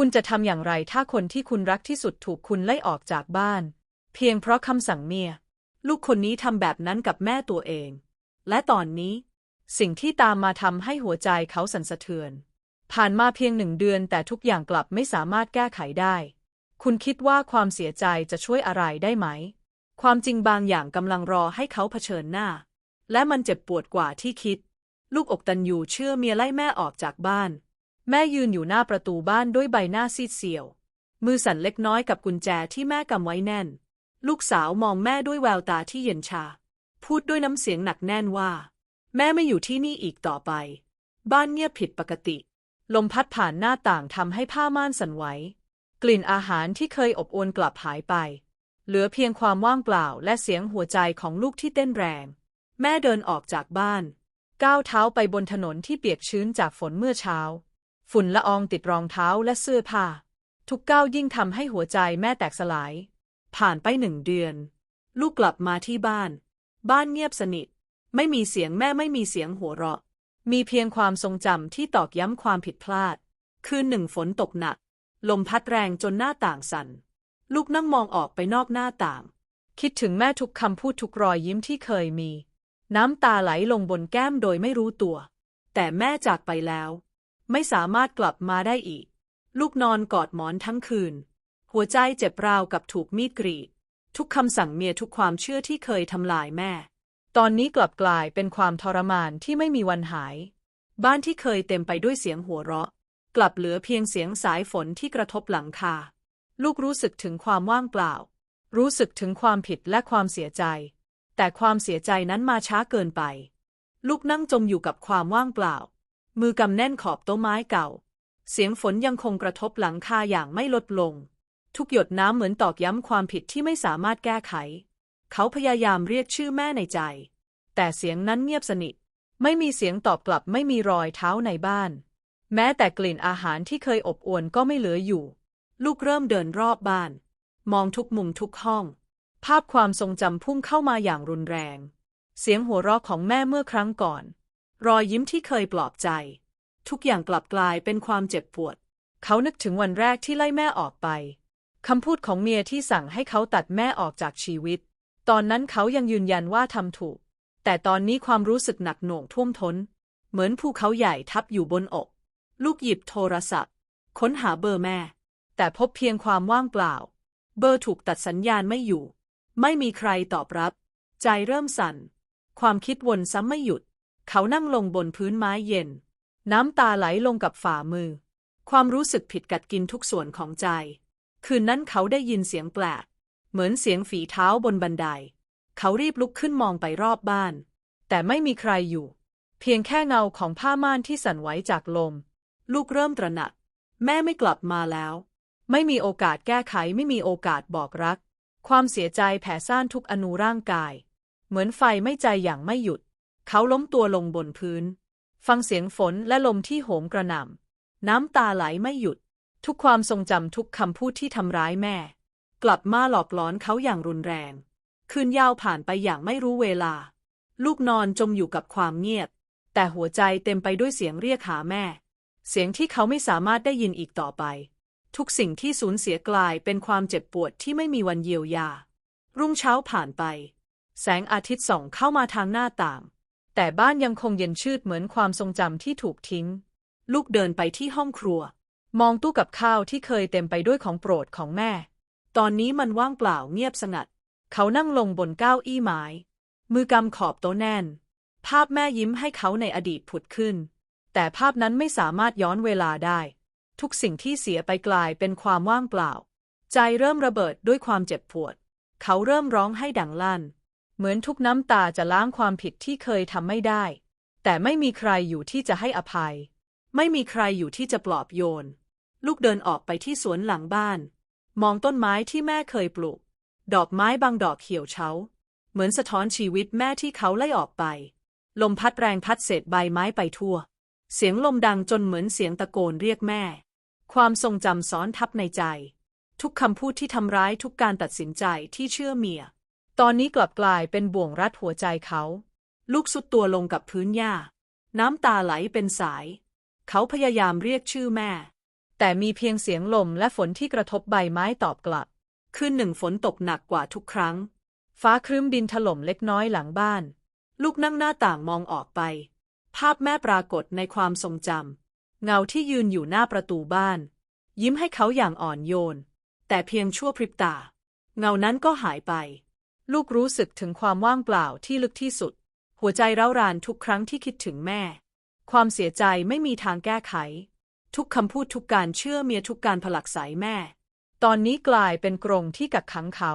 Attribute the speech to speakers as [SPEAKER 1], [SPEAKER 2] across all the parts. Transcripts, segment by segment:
[SPEAKER 1] คุณจะทำอย่างไรถ้าคนที่คุณรักที่สุดถูกคุณไล่ออกจากบ้าน เพียงเพราะคำสั่งเมีย ลูกคนนี้ทำแบบนั้นกับแม่ตัวเอง และตอนนี้ สิ่งที่ตามมาทำให้หัวใจเขาสั่นสะเทือน ผ่านมาเพียงหนึ่งเดือนแต่ทุกอย่างกลับไม่สามารถแก้ไขได้ คุณคิดว่าความเสียใจจะช่วยอะไรได้ไหม ความจริงบางอย่างกำลังรอให้เขาเผชิญหน้า และมันเจ็บปวดกว่าที่คิด ลูกอกตันยูเชื่อเมียไล่แม่ออกจากบ้าน แม่ยืนอยู่หน้าประตูบ้านด้วยใบหน้าซีดเซียว มือสั่นเล็กน้อยกับกุญแจที่แม่กำไว้แน่น ลูกสาวมองแม่ด้วยแววตาที่เย็นชา พูดด้วยน้ำเสียงหนักแน่นว่า แม่ไม่อยู่ที่นี่อีกต่อไป บ้านเงียบผิดปกติ ลมพัดผ่านหน้าต่างทำให้ผ้าม่านสั่นไหว กลิ่นอาหารที่เคยอบอวลกลับหายไป เหลือเพียงความว่างเปล่าและเสียงหัวใจของลูกที่เต้นแรง แม่เดินออกจากบ้าน ก้าวเท้าไปบนถนนที่เปียกชื้นจากฝนเมื่อเช้า ฝุ่นละอองติดรองเท้าและเสื้อผ้า ทุกก้าวยิ่งทำให้หัวใจแม่แตกสลาย ผ่านไปหนึ่งเดือน ลูกกลับมาที่บ้าน บ้านเงียบสนิท ไม่มีเสียงแม่ไม่มีเสียงหัวเราะ มีเพียงความทรงจำที่ตอกย้ำความผิดพลาด คืนหนึ่งฝนตกหนัก ลมพัดแรงจนหน้าต่างสั่น ลูกนั่งมองออกไปนอกหน้าต่าง คิดถึงแม่ทุกคำพูดทุกรอยยิ้มที่เคยมี น้ำตาไหลลงบนแก้มโดยไม่รู้ตัว แต่แม่จากไปแล้ว ไม่สามารถกลับมาได้อีก ลูกนอนกอดหมอนทั้งคืน หัวใจเจ็บราวกับถูกมีดกรีด ทุกคำสั่งเมียทุกความเชื่อที่เคยทำลายแม่ ตอนนี้กลับกลายเป็นความทรมานที่ไม่มีวันหาย บ้านที่เคยเต็มไปด้วยเสียงหัวเราะ กลับเหลือเพียงเสียงสายฝนที่กระทบหลังคา ลูกรู้สึกถึงความว่างเปล่า รู้สึกถึงความผิดและความเสียใจ แต่ความเสียใจนั้นมาช้าเกินไป ลูกนั่งจมอยู่กับความว่างเปล่า มือกำแน่นขอบโต๊ะไม้เก่า เสียงฝนยังคงกระทบหลังคาอย่างไม่ลดลง ทุกหยดน้ำเหมือนตอกย้ำความผิดที่ไม่สามารถแก้ไข เขาพยายามเรียกชื่อแม่ในใจ แต่เสียงนั้นเงียบสนิท ไม่มีเสียงตอบกลับไม่มีรอยเท้าในบ้าน แม้แต่กลิ่นอาหารที่เคยอบอวลก็ไม่เหลืออยู่ ลูกเริ่มเดินรอบบ้าน มองทุกมุมทุกห้อง ภาพความทรงจำพุ่งเข้ามาอย่างรุนแรง เสียงหัวเราะของแม่เมื่อครั้งก่อน รอยยิ้มที่เคยปลอบใจ ทุกอย่างกลับกลายเป็นความเจ็บปวด เขานึกถึงวันแรกที่ไล่แม่ออกไปคำพูดของเมียที่สั่งให้เขาตัดแม่ออกจากชีวิต ตอนนั้นเขายังยืนยันว่าทำถูก แต่ตอนนี้ความรู้สึกหนักหน่วงท่วมท้น เหมือนภูเขาใหญ่ทับอยู่บนอก ลูกหยิบโทรศัพท์ ค้นหาเบอร์แม่ แต่พบเพียงความว่างเปล่า เบอร์ถูกตัดสัญญาณไม่อยู่ ไม่มีใครตอบรับ ใจเริ่มสั่น ความคิดวนซ้ำไม่หยุด เขานั่งลงบนพื้นไม้เย็น น้ำตาไหลลงกับฝ่ามือ ความรู้สึกผิดกัดกินทุกส่วนของใจ คืนนั้นเขาได้ยินเสียงแปลก เหมือนเสียงฝีเท้าบนบันได เขารีบลุกขึ้นมองไปรอบบ้าน แต่ไม่มีใครอยู่ เพียงแค่เงาของผ้าม่านที่สั่นไหวจากลม ลูกเริ่มตระหนัก แม่ไม่กลับมาแล้ว ไม่มีโอกาสแก้ไขไม่มีโอกาสบอกรัก ความเสียใจแผ่ซ่านทุกอนูร่างกาย เหมือนไฟไม่ใจอย่างไม่หยุด เขาล้มตัวลงบนพื้น ฟังเสียงฝนและลมที่โหมกระหน่ำน้ำตาไหลไม่หยุด ทุกความทรงจำทุกคำพูดที่ทำร้ายแม่ กลับมาหลอกหลอนเขาอย่างรุนแรง คืนยาวผ่านไปอย่างไม่รู้เวลา ลูกนอนจมอยู่กับความเงียบ แต่หัวใจเต็มไปด้วยเสียงเรียกหาแม่ เสียงที่เขาไม่สามารถได้ยินอีกต่อไป ทุกสิ่งที่สูญเสียกลายเป็นความเจ็บปวดที่ไม่มีวันเยียวยา รุ่งเช้าผ่านไป แสงอาทิตย์ส่องเข้ามาทางหน้าต่าง แต่บ้านยังคงเย็นชืดเหมือนความทรงจำที่ถูกทิ้ง ลูกเดินไปที่ห้องครัว มองตู้กับข้าวที่เคยเต็มไปด้วยของโปรดของแม่ ตอนนี้มันว่างเปล่าเงียบสงัด เขานั่งลงบนเก้าอี้ไม้ มือกำขอบโต๊ะแน่น ภาพแม่ยิ้มให้เขาในอดีตผุดขึ้น แต่ภาพนั้นไม่สามารถย้อนเวลาได้ ทุกสิ่งที่เสียไปกลายเป็นความว่างเปล่า ใจเริ่มระเบิดด้วยความเจ็บปวด เขาเริ่มร้องให้ดังลั่น เหมือนทุกน้ำตาจะล้างความผิดที่เคยทำไม่ได้ แต่ไม่มีใครอยู่ที่จะให้อภัย ไม่มีใครอยู่ที่จะปลอบโยน ลูกเดินออกไปที่สวนหลังบ้าน มองต้นไม้ที่แม่เคยปลูก ดอกไม้บางดอกเขียวเช้าเหมือนสะท้อนชีวิตแม่ที่เขาไล่ออกไป ลมพัดแรงพัดเศษใบไม้ไปทั่ว เสียงลมดังจนเหมือนเสียงตะโกนเรียกแม่ ความทรงจำซ้อนทับในใจ ทุกคำพูดที่ทำร้ายทุกการตัดสินใจที่เชื่อเมีย ตอนนี้กลับกลายเป็นบ่วงรัดหัวใจเขา ลูกสุดตัวลงกับพื้นหญ้า น้ำตาไหลเป็นสาย เขาพยายามเรียกชื่อแม่ แต่มีเพียงเสียงลมและฝนที่กระทบใบไม้ตอบกลับ คืนหนึ่งฝนตกหนักกว่าทุกครั้ง ฟ้าครึ้มดินถล่มเล็กน้อยหลังบ้าน ลูกนั่งหน้าต่างมองออกไป ภาพแม่ปรากฏในความทรงจำเงาที่ยืนอยู่หน้าประตูบ้าน ยิ้มให้เขาอย่างอ่อนโยน แต่เพียงชั่วพริบตา เงานั้นก็หายไป ลูกรู้สึกถึงความว่างเปล่าที่ลึกที่สุด หัวใจเร้ารานทุกครั้งที่คิดถึงแม่ ความเสียใจไม่มีทางแก้ไข ทุกคำพูดทุกการเชื่อเมียทุกการผลักไสแม่ ตอนนี้กลายเป็นกรงที่กักขังเขา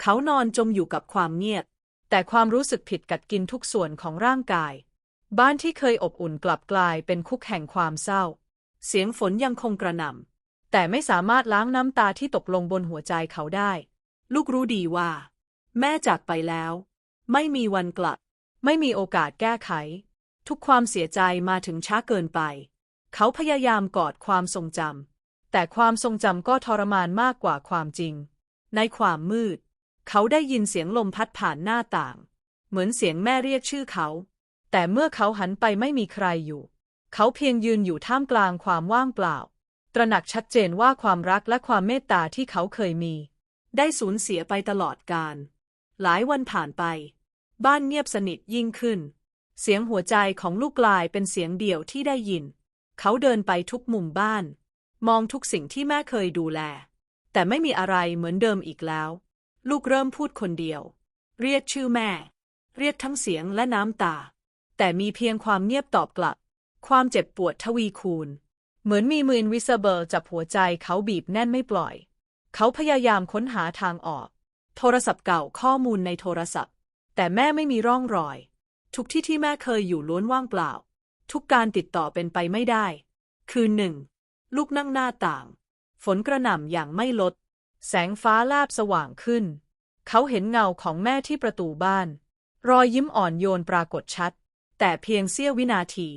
[SPEAKER 1] เขานอนจมอยู่กับความเงียบ แต่ความรู้สึกผิดกัดกินทุกส่วนของร่างกาย บ้านที่เคยอบอุ่นกลับกลายเป็นคุกแห่งความเศร้า เสียงฝนยังคงกระหน่ำแต่ไม่สามารถล้างน้ำตาที่ตกลงบนหัวใจเขาได้ ลูกรู้ดีว่า แม่จากไปแล้ว ไม่มีวันกลับ ไม่มีโอกาสแก้ไข ทุกความเสียใจมาถึงช้าเกินไป เขาพยายามกอดความทรงจำแต่ความทรงจำก็ทรมานมากกว่าความจริง ในความมืด เขาได้ยินเสียงลมพัดผ่านหน้าต่าง เหมือนเสียงแม่เรียกชื่อเขา แต่เมื่อเขาหันไปไม่มีใครอยู่ เขาเพียงยืนอยู่ท่ามกลางความว่างเปล่า ตระหนักชัดเจนว่าความรักและความเมตตาที่เขาเคยมี ได้สูญเสียไปตลอดกาล หลายวันผ่านไป บ้านเงียบสนิทยิ่งขึ้น เสียงหัวใจของลูกกลายเป็นเสียงเดี่ยวที่ได้ยิน เขาเดินไปทุกมุมบ้าน มองทุกสิ่งที่แม่เคยดูแล แต่ไม่มีอะไรเหมือนเดิมอีกแล้ว ลูกเริ่มพูดคนเดียว เรียกชื่อแม่ เรียกทั้งเสียงและน้ำตา แต่มีเพียงความเงียบตอบกลับ ความเจ็บปวดทวีคูณ เหมือนมีมือนวิซเบิลจับหัวใจเขาบีบแน่นไม่ปล่อย เขาพยายามค้นหาทางออก โทรศัพท์เก่าข้อมูลในโทรศัพท์ แต่แม่ไม่มีร่องรอย ทุกที่ที่แม่เคยอยู่ล้วนว่างเปล่า ทุกการติดต่อเป็นไปไม่ได้ คืนหนึ่ง ลูกนั่งหน้าต่าง ฝนกระหน่ำอย่างไม่ลด แสงฟ้าลาบสว่างขึ้น เขาเห็นเงาของแม่ที่ประตูบ้าน รอยยิ้มอ่อนโยนปรากฏชัด แต่เพียงเสี้ยววินาที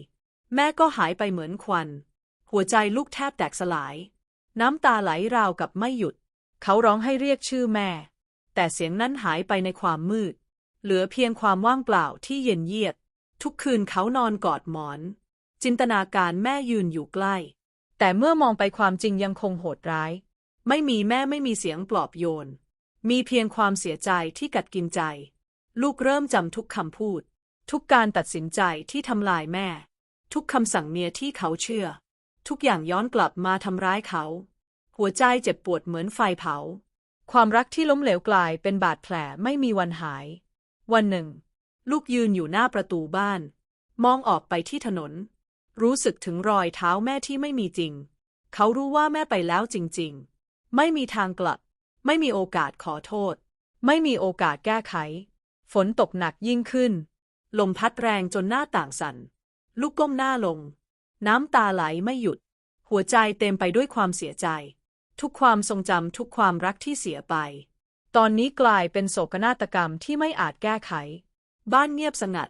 [SPEAKER 1] แม่ก็หายไปเหมือนควัน หัวใจลูกแทบแตกสลาย น้ำตาไหลราวกับไม่หยุด เขาร้องให้เรียกชื่อแม่ แต่เสียงนั้นหายไปในความมืด เหลือเพียงความว่างเปล่าที่เย็นเยียด ทุกคืนเขานอนกอดหมอน จินตนาการแม่ยืนอยู่ใกล้ แต่เมื่อมองไปความจริงยังคงโหดร้าย ไม่มีแม่ไม่มีเสียงปลอบโยน มีเพียงความเสียใจที่กัดกินใจ ลูกเริ่มจำทุกคำพูด ทุกการตัดสินใจที่ทำลายแม่ ทุกคำสั่งเมียที่เขาเชื่อ ทุกอย่างย้อนกลับมาทำร้ายเขา หัวใจเจ็บปวดเหมือนไฟเผา ความรักที่ล้มเหลวกลายเป็นบาดแผลไม่มีวันหาย วันหนึ่ง ลูกยืนอยู่หน้าประตูบ้าน มองออกไปที่ถนน รู้สึกถึงรอยเท้าแม่ที่ไม่มีจริง เขารู้ว่าแม่ไปแล้วจริง ๆ ไม่มีทางกลับ ไม่มีโอกาสขอโทษ ไม่มีโอกาสแก้ไข ฝนตกหนักยิ่งขึ้น ลมพัดแรงจนหน้าต่างสั่น ลูกก้มหน้าลง น้ำตาไหลไม่หยุด หัวใจเต็มไปด้วยความเสียใจ ทุกความทรงจำทุกความรักที่เสียไป ตอนนี้กลายเป็นโศกนาฏกรรมที่ไม่อาจแก้ไข บ้านเงียบสงัด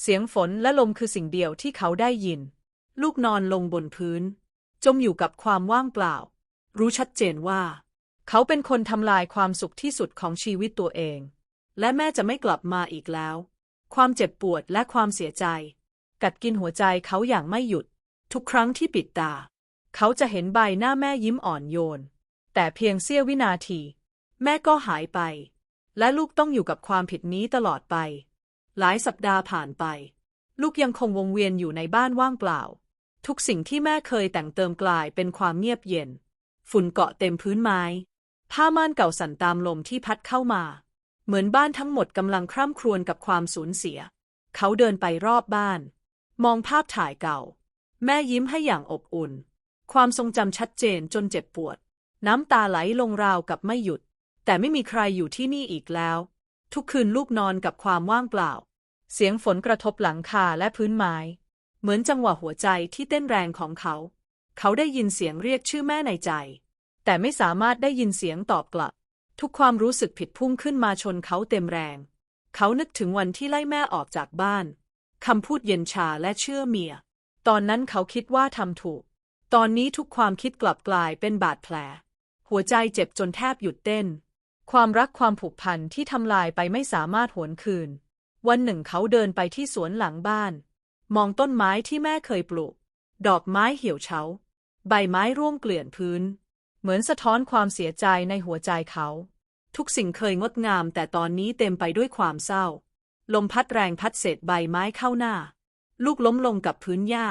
[SPEAKER 1] เสียงฝนและลมคือสิ่งเดียวที่เขาได้ยิน ลูกนอนลงบนพื้น จมอยู่กับความว่างเปล่า รู้ชัดเจนว่า เขาเป็นคนทำลายความสุขที่สุดของชีวิตตัวเอง และแม่จะไม่กลับมาอีกแล้ว ความเจ็บปวดและความเสียใจ กัดกินหัวใจเขาอย่างไม่หยุด ทุกครั้งที่ปิดตา เขาจะเห็นใบหน้าแม่ยิ้มอ่อนโยน แต่เพียงเสี้ยววินาที แม่ก็หายไป และลูกต้องอยู่กับความผิดนี้ตลอดไป หลายสัปดาห์ผ่านไป ลูกยังคงวงเวียนอยู่ในบ้านว่างเปล่า ทุกสิ่งที่แม่เคยแต่งเติมกลายเป็นความเงียบเย็น ฝุ่นเกาะเต็มพื้นไม้ ผ้าม่านเก่าสั่นตามลมที่พัดเข้ามา เหมือนบ้านทั้งหมดกำลังคร่ำครวญกับความสูญเสีย เขาเดินไปรอบบ้าน มองภาพถ่ายเก่า แม่ยิ้มให้อย่างอบอุ่น ความทรงจำชัดเจนจนเจ็บปวด น้ำตาไหลลงราวกับไม่หยุด แต่ไม่มีใครอยู่ที่นี่อีกแล้ว ทุกคืนลูกนอนกับความว่างเปล่า เสียงฝนกระทบหลังคาและพื้นไม้ เหมือนจังหวะหัวใจที่เต้นแรงของเขา เขาได้ยินเสียงเรียกชื่อแม่ในใจ แต่ไม่สามารถได้ยินเสียงตอบกลับ ทุกความรู้สึกผิดพุ่งขึ้นมาชนเขาเต็มแรง เขานึกถึงวันที่ไล่แม่ออกจากบ้านคำพูดเย็นชาและเชื่อเมีย ตอนนั้นเขาคิดว่าทำถูก ตอนนี้ทุกความคิดกลับกลายเป็นบาดแผล หัวใจเจ็บจนแทบหยุดเต้น ความรักความผูกพันที่ทำลายไปไม่สามารถหวนคืน วันหนึ่งเขาเดินไปที่สวนหลังบ้าน มองต้นไม้ที่แม่เคยปลูก ดอกไม้เหี่ยวเฉา ใบไม้ร่วงเกลื่อนพื้น เหมือนสะท้อนความเสียใจในหัวใจเขา ทุกสิ่งเคยงดงามแต่ตอนนี้เต็มไปด้วยความเศร้า ลมพัดแรงพัดเศษใบไม้เข้าหน้า ลูกล้มลงกับพื้นหญ้า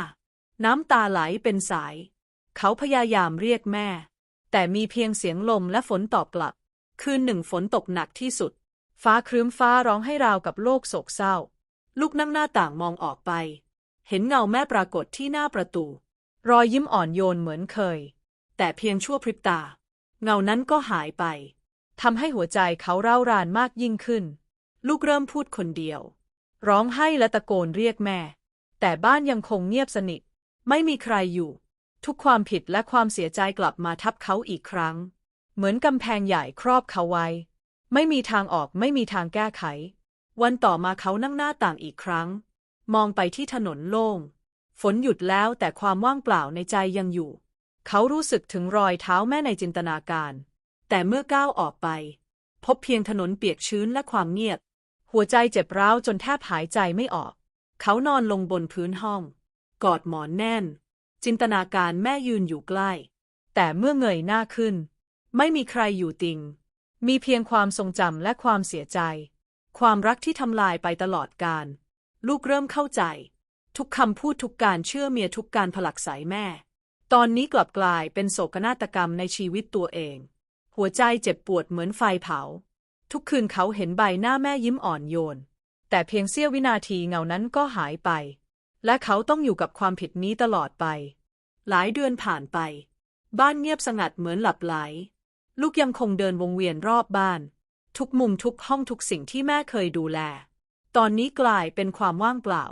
[SPEAKER 1] น้ำตาไหลเป็นสาย เขาพยายามเรียกแม่ แต่มีเพียงเสียงลมและฝนตอบกลับ คืนหนึ่งฝนตกหนักที่สุด ฟ้าครึ้มฟ้าร้องให้ราวกับโลกโศกเศร้า ลูกนั่งหน้าต่างมองออกไป เห็นเงาแม่ปรากฏที่หน้าประตู รอยยิ้มอ่อนโยนเหมือนเคย แต่เพียงชั่วพริบตา เงานั้นก็หายไปทำให้หัวใจเขาเร่ารานมากยิ่งขึ้น ลูกเริ่มพูดคนเดียว ร้องไห้และตะโกนเรียกแม่ แต่บ้านยังคงเงียบสนิท ไม่มีใครอยู่ ทุกความผิดและความเสียใจกลับมาทับเขาอีกครั้ง เหมือนกำแพงใหญ่ครอบเขาไว้ ไม่มีทางออกไม่มีทางแก้ไข วันต่อมาเขานั่งหน้าต่างอีกครั้ง มองไปที่ถนนโล่ง ฝนหยุดแล้วแต่ความว่างเปล่าในใจยังอยู่ เขารู้สึกถึงรอยเท้าแม่ในจินตนาการ แต่เมื่อก้าวออกไป พบเพียงถนนเปียกชื้นและความเงียบ หัวใจเจ็บร้าวจนแทบหายใจไม่ออก เขานอนลงบนพื้นห้อง กอดหมอนแน่น จินตนาการแม่ยืนอยู่ใกล้ แต่เมื่อเงยหน้าขึ้น ไม่มีใครอยู่ติง มีเพียงความทรงจำและความเสียใจ ความรักที่ทำลายไปตลอดกาลลูกเริ่มเข้าใจ ทุกคำพูดทุกการเชื่อเมียทุกการผลักไสแม่ ตอนนี้กลับกลายเป็นโศกนาฏกรรมในชีวิตตัวเอง หัวใจเจ็บปวดเหมือนไฟเผา ทุกคืนเขาเห็นใบหน้าแม่ยิ้มอ่อนโยน แต่เพียงเสี้ยววินาทีเงานั้นก็หายไป และเขาต้องอยู่กับความผิดนี้ตลอดไป หลายเดือนผ่านไป บ้านเงียบสงัดเหมือนหลับไหล ลูกยังคงเดินวงเวียนรอบบ้าน ทุกมุมทุกห้องทุกสิ่งที่แม่เคยดูแล ตอนนี้กลายเป็นความว่างเปล่า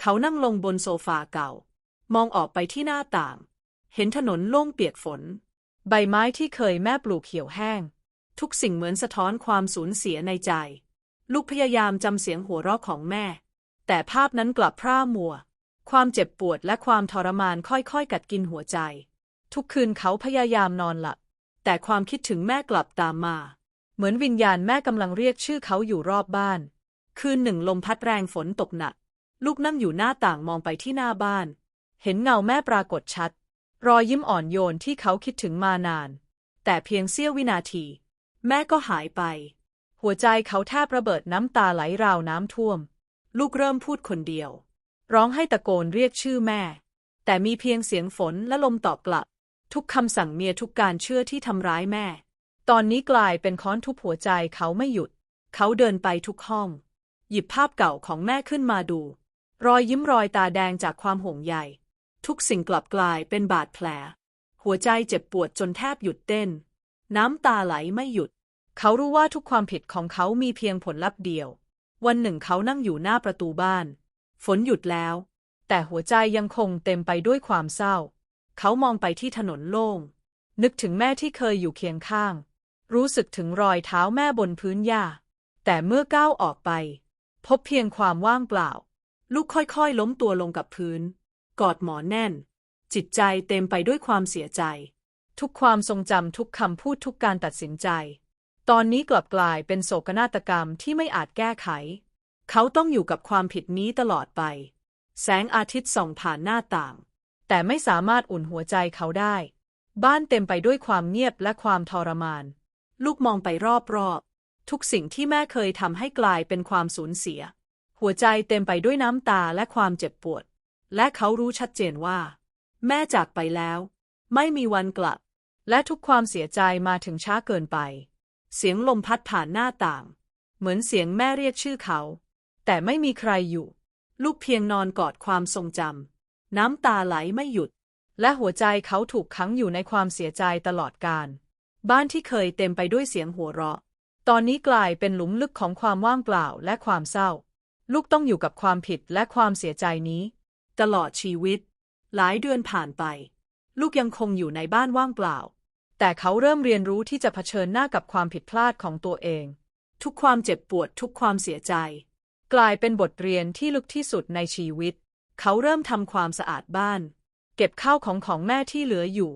[SPEAKER 1] เขานั่งลงบนโซฟาเก่า มองออกไปที่หน้าต่าง เห็นถนนโล่งเปียกฝน ใบไม้ที่เคยแม่ปลูกเหี่ยวแห้ง ทุกสิ่งเหมือนสะท้อนความสูญเสียในใจ ลูกพยายามจำเสียงหัวเราะของแม่ แต่ภาพนั้นกลับพร่ามัว ความเจ็บปวดและความทรมานค่อยๆ กัดกินหัวใจ ทุกคืนเขาพยายามนอนหลับ แต่ความคิดถึงแม่กลับตามมา เหมือนวิญญาณแม่กำลังเรียกชื่อเขาอยู่รอบบ้าน คืนหนึ่งลมพัดแรงฝนตกหนัก ลูกนั่งอยู่หน้าต่างมองไปที่หน้าบ้าน เห็นเงาแม่ปรากฏชัด รอยยิ้มอ่อนโยนที่เขาคิดถึงมานาน แต่เพียงเสี้ยววินาที แม่ก็หายไป หัวใจเขาแทบระเบิดน้ำตาไหลราวน้ำท่วม ลูกเริ่มพูดคนเดียว ร้องให้ตะโกนเรียกชื่อแม่ แต่มีเพียงเสียงฝนและลมตอบกลับ ทุกคำสั่งเมียทุกการเชื่อที่ทำร้ายแม่ ตอนนี้กลายเป็นค้อนทุบหัวใจเขาไม่หยุด เขาเดินไปทุกห้อง หยิบภาพเก่าของแม่ขึ้นมาดู รอยยิ้มรอยตาแดงจากความห่วงใยทุกสิ่งกลับกลายเป็นบาดแผล หัวใจเจ็บปวดจนแทบหยุดเต้น น้ำตาไหลไม่หยุด เขารู้ว่าทุกความผิดของเขามีเพียงผลลัพธ์เดียว วันหนึ่งเขานั่งอยู่หน้าประตูบ้าน ฝนหยุดแล้ว แต่หัวใจยังคงเต็มไปด้วยความเศร้า เขามองไปที่ถนนโล่ง นึกถึงแม่ที่เคยอยู่เคียงข้าง รู้สึกถึงรอยเท้าแม่บนพื้นหญ้า แต่เมื่อก้าวออกไป พบเพียงความว่างเปล่า ลูกค่อยๆ ล้มตัวลงกับพื้น กอดหมอนแน่น จิตใจเต็มไปด้วยความเสียใจ ทุกความทรงจำทุกคำพูดทุกการตัดสินใจ ตอนนี้กลับกลายเป็นโศกนาฏกรรมที่ไม่อาจแก้ไข เขาต้องอยู่กับความผิดนี้ตลอดไป แสงอาทิตย์ส่องผ่านหน้าต่าง แต่ไม่สามารถอุ่นหัวใจเขาได้ บ้านเต็มไปด้วยความเงียบและความทรมาน ลูกมองไปรอบๆ ทุกสิ่งที่แม่เคยทำให้กลายเป็นความสูญเสีย หัวใจเต็มไปด้วยน้ำตาและความเจ็บปวด และเขารู้ชัดเจนว่า แม่จากไปแล้ว ไม่มีวันกลับ และทุกความเสียใจมาถึงช้าเกินไป เสียงลมพัดผ่านหน้าต่าง เหมือนเสียงแม่เรียกชื่อเขา แต่ไม่มีใครอยู่ ลูกเพียงนอนกอดความทรงจำน้ำตาไหลไม่หยุด และหัวใจเขาถูกขังอยู่ในความเสียใจตลอดกาลบ้านที่เคยเต็มไปด้วยเสียงหัวเราะ ตอนนี้กลายเป็นหลุมลึกของความว่างเปล่าและความเศร้า ลูกต้องอยู่กับความผิดและความเสียใจนี้ ตลอดชีวิต หลายเดือนผ่านไป ลูกยังคงอยู่ในบ้านว่างเปล่า แต่เขาเริ่มเรียนรู้ที่จะเผชิญหน้ากับความผิดพลาดของตัวเอง ทุกความเจ็บปวดทุกความเสียใจ กลายเป็นบทเรียนที่ลึกที่สุดในชีวิต เขาเริ่มทำความสะอาดบ้าน เก็บข้าวของของแม่ที่เหลืออยู่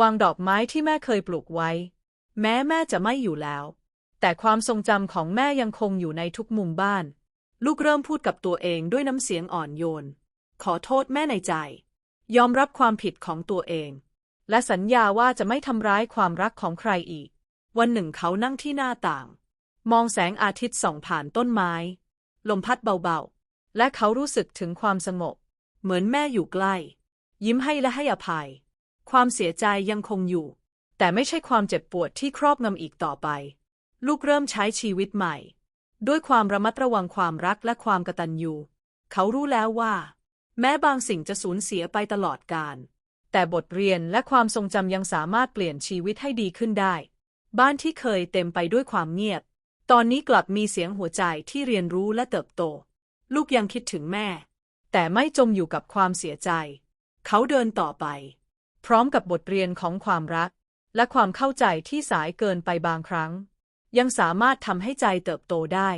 [SPEAKER 1] วางดอกไม้ที่แม่เคยปลูกไว้ แม้แม่จะไม่อยู่แล้ว แต่ความทรงจำของแม่ยังคงอยู่ในทุกมุมบ้าน ลูกเริ่มพูดกับตัวเองด้วยน้ำเสียงอ่อนโยน ขอโทษแม่ในใจ ยอมรับความผิดของตัวเอง และสัญญาว่าจะไม่ทำร้ายความรักของใครอีก วันหนึ่งเขานั่งที่หน้าต่าง มองแสงอาทิตย์ส่องผ่านต้นไม้ ลมพัดเบาๆ และเขารู้สึกถึงความสงบ เหมือนแม่อยู่ใกล้ ยิ้มให้และให้อภัย ความเสียใจยังคงอยู่ แต่ไม่ใช่ความเจ็บปวดที่ครอบงำอีกต่อไป ลูกเริ่มใช้ชีวิตใหม่ ด้วยความระมัดระวังความรักและความกตัญญูเขารู้แล้วว่า แม้บางสิ่งจะสูญเสียไปตลอดกาลแต่บทเรียนและความทรงจำยังสามารถเปลี่ยนชีวิตให้ดีขึ้นได้ บ้านที่เคยเต็มไปด้วยความเงียบ ตอนนี้กลับมีเสียงหัวใจที่เรียนรู้และเติบโต ลูกยังคิดถึงแม่ แต่ไม่จมอยู่กับความเสียใจ เขาเดินต่อไป พร้อมกับบทเรียนของความรัก และความเข้าใจที่สายเกินไปบางครั้ง ยังสามารถทำให้ใจเติบโตได้